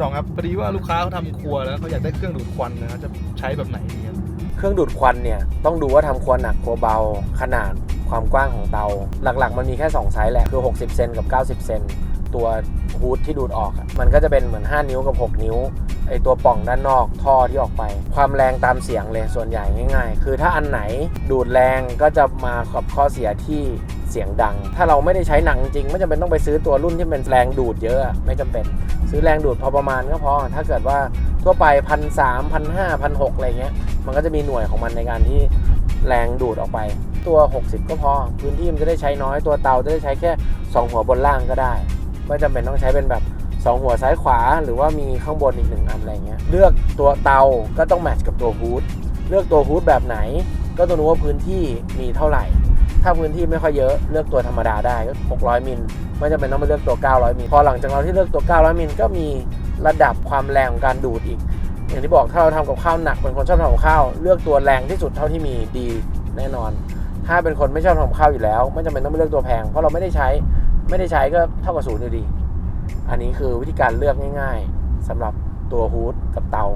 ดองครับพอดีว่าลูกค้าเขาทำครัวแล้วเขาอยากได้เครื่องดูดควันนะจะใช้แบบไหนดีครับเครื่องดูดควันเนี่ยต้องดูว่าทำครัวหนักครัวเบา ขนาดความกว้างของเตา หลักๆ มันมีแค่2ไซส์แหละคือ 60 เซนกับ 90 เซนตัวฮูดที่ดูดออกอะมันก็จะเป็นเหมือน 5 นิ้วกับ 6 นิ้วไอตัวป่องด้านนอกท่อที่ออกไป ความแรงตามเสียงเลยส่วนใหญ่ง่าย ๆ คือถ้าอันไหนดูดแรงก็จะมากับข้อเสียที่ เสียงดัง ถ้าเราไม่ได้ใช้หนังจริง ไม่จำเป็นต้องไปซื้อตัวรุ่นที่เป็นแรงดูดเยอะไม่จำเป็น ซื้อแรงดูดพอประมาณก็พอ ถ้าเกิดว่าทั่วไปพันสามพันห้าพันหกอะไรเงี้ย มันก็จะมีหน่วยของมันในการที่แรงดูดออกไป ตัว 60 ก็พอ พื้นที่มันจะได้ใช้น้อยตัวเตาจะได้ใช้แค่ 2 หัวบนล่างก็ได้ ไม่จำเป็นต้องใช้เป็นแบบ 2 หัวซ้ายขวา หรือว่ามีข้างบนอีกหนึ่งอันอะไรเงี้ยเลือกตัวเตาก็ต้องแมทช์กับตัวฮูดเลือกตัวฮูดแบบไหน ก็ต้องรู้ว่าพื้นที่มีเท่าไหร่ ถ้าพื้นที่ไม่ค่อยเยอะเลือกตัวธรรมดาได้ก็600 มิลไม่จำเป็นต้องไปเลือกตัว 900 มิลพอหลังจากเราที่เลือกตัว 900 มิลก็มีระดับความแรงของการดูดอีก อย่างที่บอกถ้าเราทำกับข้าวหนักเป็นคนชอบทำกับข้าวเลือกตัวแรงที่สุดเท่าที่มีดีแน่นอน ถ้าเป็นคนไม่ชอบทำกับข้าวอยู่แล้ว ไม่จำเป็นต้องไปเลือกตัวแพง เพราะเราไม่ได้ใช้ไม่ได้ใช้ก็เท่ากับศูนย์อยู่ดี อันนี้คือวิธีการเลือกง่าย ๆสำหรับตัวฮูดกับเตา